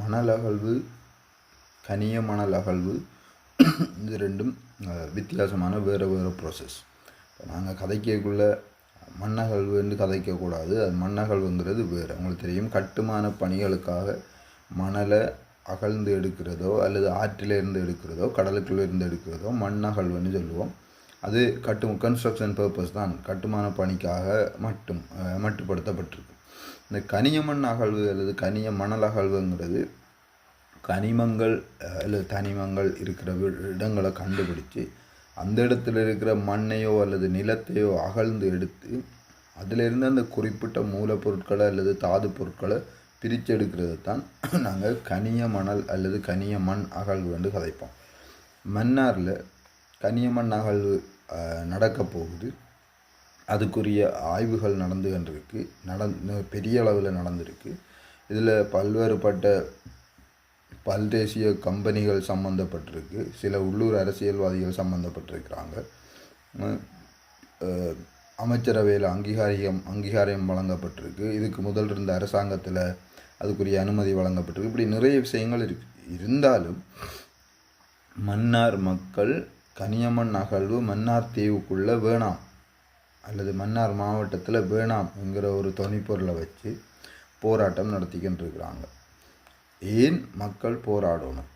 மணல் அகழ்வு கனிய மணல் அகழ்வு இது ரெண்டும் வித்தியாசமான வேறு வேறு ப்ராசஸ் நாங்கள் கதைக்கக்குள்ள மண்ணகழ்வுன்னு கதைக்கக்கூடாது. அது மண்ணகழ்வுங்கிறது வேறு. உங்களுக்கு தெரியும் கட்டுமான பணிகளுக்காக மணலை அகழ்ந்து எடுக்கிறதோ அல்லது ஆற்றிலிருந்து எடுக்கிறதோ கடலுக்குள்ளேருந்து எடுக்கிறதோ மண்ணகழ்வுன்னு சொல்லுவோம். அது கட்டு கன்ஸ்ட்ரக்ஷன் பர்பஸ் தான். கட்டுமான பணிக்காக மட்டும் மட்டுப்படுத்தப்பட்டிருக்கு. இந்த கனிய மண் அகழ்வு அல்லது கனிய மணல் அகழ்வுங்கிறது கனிமங்கள் அல்லது தனிமங்கள் இருக்கிற இடங்களை கண்டுபிடிச்சு அந்த இடத்துல இருக்கிற மண்ணையோ அல்லது நிலத்தையோ அகழ்ந்து எடுத்து அதிலிருந்து அந்த குறிப்பிட்ட மூலப்பொருட்களை அல்லது தாது பொருட்களை பிரித்து எடுக்கிறது தான் நாங்கள் கனிய மணல் அல்லது கனிய மண் அகழ்வு என்று கதைப்போம். மன்னாரில் கனிய மண் அகழ்வு நடக்கப் நடக்க போகுது. அதுக்குரிய ஆய்வுகள் நடந்து கொண்டிருக்கு நடந்து பெரிய அளவில் நடந்திருக்கு. இதில் பல்வேறுபட்ட பல்தேசிய கம்பெனிகள் சம்மந்தப்பட்டிருக்கு சில உள்ளூர் அரசியல்வாதிகள் சம்மந்தப்பட்டிருக்கிறாங்க அமைச்சரவையில் அங்கீகாரியம் அங்கீகாரம் வழங்கப்பட்டிருக்கு. இதுக்கு முதல் இருந்த அரசாங்கத்தில் அதுக்குரிய அனுமதி வழங்கப்பட்டிருக்கு. இப்படி நிறைய விஷயங்கள் இருக்கு. இருந்தாலும் மன்னார் மக்கள் கனியம்மன் அகழ்வு மன்னார் தீவுக்குள்ளே வேணாம். அல்லது மன்னார் மாவட்டத்தில் வேணாம் என்கிற ஒரு தொனிப்பொருளை வச்சு போராட்டம் நடத்திக்கிட்டு இருக்கிறாங்க ஏன் மக்கள் போராடணும்?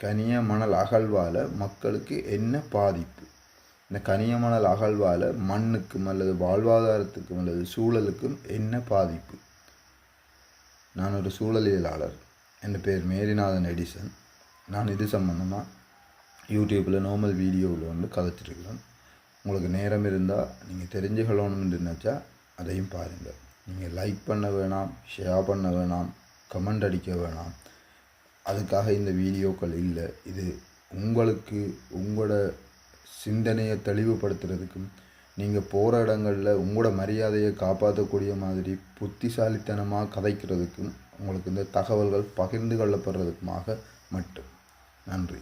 கனிய மணல் அகழ்வால் மக்களுக்கு என்ன பாதிப்பு? இந்த கனிய மணல் அகழ்வால் மண்ணுக்கும் அல்லது வாழ்வாதாரத்துக்கும் அல்லது சூழலுக்கும் என்ன பாதிப்பு? நான் ஒரு சூழலியலாளர். என் பேர் மேரிநாதன் எடிசன். நான் இது சம்மந்தமாக யூடியூப்பில் நார்மல் வீடியோவில் வந்து கதைச்சிருக்கிறேன். உங்களுக்கு நேரம் இருந்தால் நீங்கள் தெரிஞ்சுக்கணும்னு நினச்சா அதையும் பாருங்கள் நீங்கள் லைக் பண்ண வேணாம் ஷேர் பண்ண வேணாம் கமெண்ட் அடிக்க வேணாம். அதுக்காக இந்த வீடியோக்கள் இல்லை. இது உங்களுக்கு உங்களோட சிந்தனையை தெளிவுபடுத்துறதுக்கும் நீங்கள் போகிற இடங்களில் உங்களோட மரியாதையை காப்பாற்றக்கூடிய மாதிரி புத்திசாலித்தனமாக கதைக்கிறதுக்கும் உங்களுக்கு இந்த தகவல்கள் பகிர்ந்து கொள்ளப்படுறதுக்குமாக மட்டும். நன்றி.